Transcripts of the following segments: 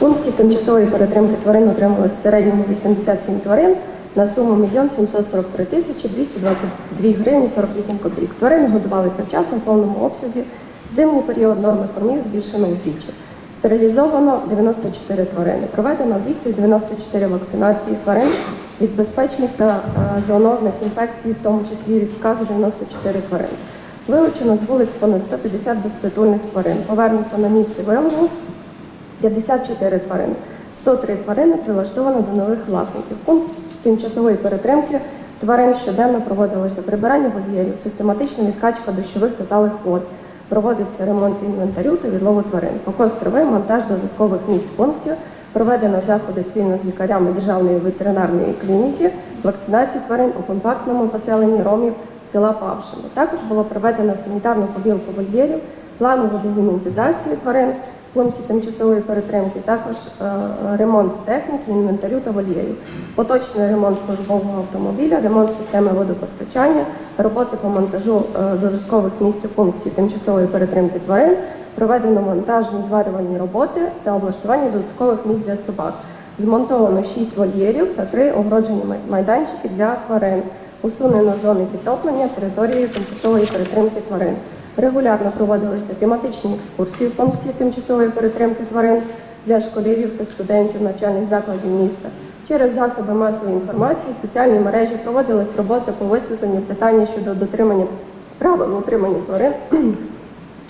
пункті тимчасової перетримки тварин отрималось в середньому 87 тварин на суму 1 743 тисячі 222 гривні 48 копійок. Тварини годувалися вчасно в повному обсязі. В зимній період норми кормів збільшено вдвічі. Стерилізовано 94 тварини. Проведено 294 вакцинації тварин від безпечних та е, зоонозних інфекцій, в тому числі від сказу 94 тварин. Вилучено з вулиць понад 150 безпритульних тварин. Повернуто на місце вилову 54 тварини. 103 тварини прилаштовано до нових власників. Пункт тимчасової перетримки тварин щоденно проводилося прибирання вольєрів, систематична відкачка дощових та талих вод. Проводився ремонт інвентарю та відлову тварин. Покос трави, монтаж додаткових місць пунктів, проведено заходи спільно з лікарями Державної ветеринарної клініки, вакцинацію тварин у компактному поселенні ромів села Павшино. Також було проведено санітарну побілку вольєрів, планову дегументизацію тварин пункті тимчасової перетримки, також е, ремонт техніки, інвентарю та вольєрів, поточний ремонт службового автомобіля, ремонт системи водопостачання, роботи по монтажу е, додаткових місць у пункті тимчасової перетримки тварин, проведено монтажні зварювальні роботи та облаштування додаткових місць для собак. Змонтовано 6 вольєрів та 3 огороджені майданчики для тварин. Усунено зони підтоплення території тимчасової перетримки тварин. Регулярно проводилися тематичні екскурсії в пункті тимчасової перетримки тварин для школярів та студентів навчальних закладів міста. Через засоби масової інформації, соціальні мережі проводились роботи по висвітленню питання щодо дотримання правил утримання тварин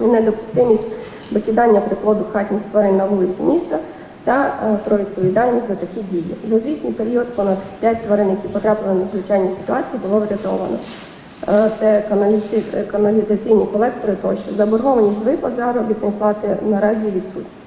недопустимість викидання приплоду хатніх тварин на вулиці міста та е, про відповідальність за такі дії. За звітній період понад 5 тварин, які потрапили на надзвичайні ситуації, було врятовано. Е, Це каналізаційні колектори тощо. Заборгованість виплат заробітної плати наразі відсутня.